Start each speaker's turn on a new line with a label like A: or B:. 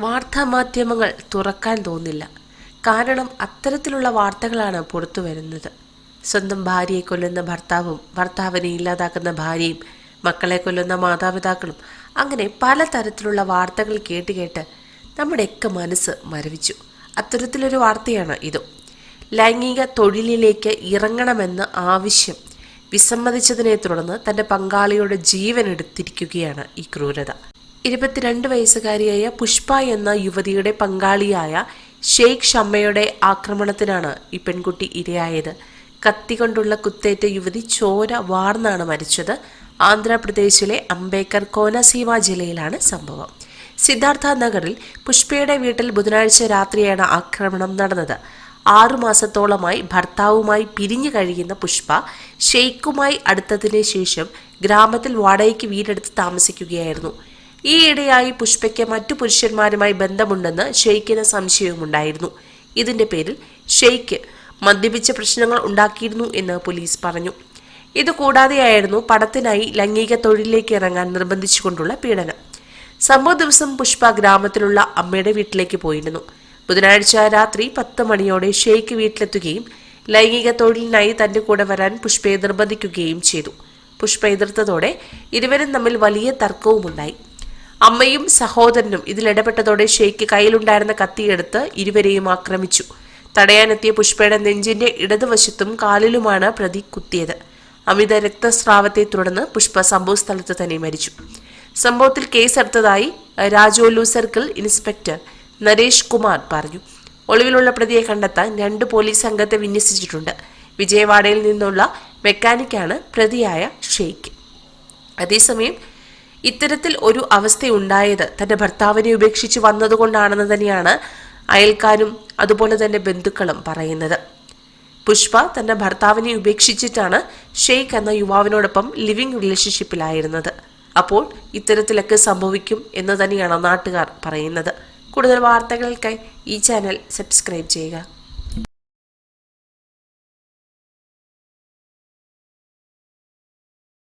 A: വാർത്താമാധ്യമങ്ങൾ തുറക്കാൻ തോന്നില്ല. കാരണം അത്തരത്തിലുള്ള വാർത്തകളാണ് പുറത്തു വരുന്നത്. സ്വന്തം ഭാര്യയെ കൊല്ലുന്ന ഭർത്താവും ഭർത്താവിനെ ഇല്ലാതാക്കുന്ന ഭാര്യയും മക്കളെ കൊല്ലുന്ന മാതാപിതാക്കളും അങ്ങനെ പലതരത്തിലുള്ള വാർത്തകൾ കേട്ട് കേട്ട് നമ്മുടെയൊക്കെ മനസ്സ് മരവിച്ചു. അത്തരത്തിലൊരു വാർത്തയാണ് ഇതും. ലൈംഗിക തൊഴിലിലേക്ക് ഇറങ്ങണമെന്ന് ആവശ്യം വിസമ്മതിച്ചതിനെ തുടർന്ന് തന്റെ പങ്കാളിയുടെ ജീവൻ എടുത്തിരിക്കുകയാണ് ഈ ക്രൂരത. ഇരുപത്തിരണ്ട് വയസ്സുകാരിയായ പുഷ്പ എന്ന യുവതിയുടെ പങ്കാളിയായ ഷെയ്ഖ് ഷമ്മയുടെ ആക്രമണത്തിനാണ് ഈ പെൺകുട്ടി ഇരയായത്. കത്തി കൊണ്ടുള്ള കുത്തേറ്റ യുവതി ചോര വാർന്നാണ് മരിച്ചത്. ആന്ധ്രാപ്രദേശിലെ അംബേദ്കർ കോനസീമ ജില്ലയിലാണ് സംഭവം. സിദ്ധാർത്ഥ നഗറിൽ പുഷ്പയുടെ വീട്ടിൽ ബുധനാഴ്ച രാത്രിയാണ് ആക്രമണം നടന്നത്. ആറുമാസത്തോളമായി ഭർത്താവുമായി പിരിഞ്ഞു കഴിയുന്ന പുഷ്പ ഷെയ്ഖുമായി അടുത്തതിന് ശേഷം ഗ്രാമത്തിൽ വാടകയ്ക്ക് വീടെടുത്ത് താമസിക്കുകയായിരുന്നു. ഈയിടെയായി പുഷ്പയ്ക്ക് മറ്റു പുരുഷന്മാരുമായി ബന്ധമുണ്ടെന്ന് ഷെയ്ഖിന് സംശയവുമുണ്ടായിരുന്നു. ഇതിന്റെ പേരിൽ ഷെയ്ഖ് മദ്യപിച്ച പ്രശ്നങ്ങൾ ഉണ്ടാക്കിയിരുന്നു എന്ന് പോലീസ് പറഞ്ഞു. ഇതുകൂടാതെയായിരുന്നു പടത്തിനായി ലൈംഗിക തൊഴിലിലേക്ക് ഇറങ്ങാൻ നിർബന്ധിച്ചുകൊണ്ടുള്ള പീഡനം. സംഭവ ദിവസം പുഷ്പ ഗ്രാമത്തിലുള്ള അമ്മയുടെ വീട്ടിലേക്ക് പോയിരുന്നു. ബുധനാഴ്ച രാത്രി പത്ത് മണിയോടെ ഷെയ്ഖ് വീട്ടിലെത്തുകയും ലൈംഗിക തൊഴിലിനായി തന്റെ കൂടെ വരാൻ പുഷ്പയെ നിർബന്ധിക്കുകയും ചെയ്തു. പുഷ്പ എതിർത്തതോടെ ഇരുവരും തമ്മിൽ വലിയ തർക്കവുമുണ്ടായി. അമ്മയും സഹോദരനും ഇതിലിടപെട്ടതോടെ ഷെയ്ക്ക് കയ്യിലുണ്ടായിരുന്ന കത്തിയെടുത്ത് ഇരുവരെയും ആക്രമിച്ചു. തടയാനെത്തിയ പുഷ്പയുടെ നെഞ്ചിന്റെ ഇടതുവശത്തും കാലിലുമാണ് പ്രതി കുത്തിയത്. അമിത രക്തസ്രാവത്തെ തുടർന്ന് പുഷ്പ സംഭവ സ്ഥലത്ത് തന്നെ മരിച്ചു. സംഭവത്തിൽ കേസെടുത്തതായി രാജോലു സർക്കിൾ ഇൻസ്പെക്ടർ നരേഷ് കുമാർ പറഞ്ഞു. ഒളിവിലുള്ള പ്രതിയെ കണ്ടെത്താൻ രണ്ട് പോലീസ് സംഘത്തെ വിന്യസിച്ചിട്ടുണ്ട്. വിജയവാഡയിൽ നിന്നുള്ള മെക്കാനിക്കാണ് പ്രതിയായ ഷെയ്ക്ക്. അതേസമയം ഇത്തരത്തിൽ ഒരു അവസ്ഥയുണ്ടായത് തന്റെ ഭർത്താവിനെ ഉപേക്ഷിച്ച് വന്നതുകൊണ്ടാണെന്ന് തന്നെയാണ് അയൽക്കാരും അതുപോലെ തന്നെ ബന്ധുക്കളും പറയുന്നത്. പുഷ്പ തന്റെ ഭർത്താവിനെ ഉപേക്ഷിച്ചിട്ടാണ് ഷെയ്ഖ് എന്ന യുവാവിനോടൊപ്പം ലിവിംഗ് റിലേഷൻഷിപ്പിലായിരുന്നത്. അപ്പോൾ ഇത്തരത്തിലൊക്കെ സംഭവിക്കും എന്ന് തന്നെയാണ് നാട്ടുകാർ പറയുന്നത്. കൂടുതൽ വാർത്തകൾക്കായി ഈ ചാനൽ സബ്സ്ക്രൈബ് ചെയ്യുക.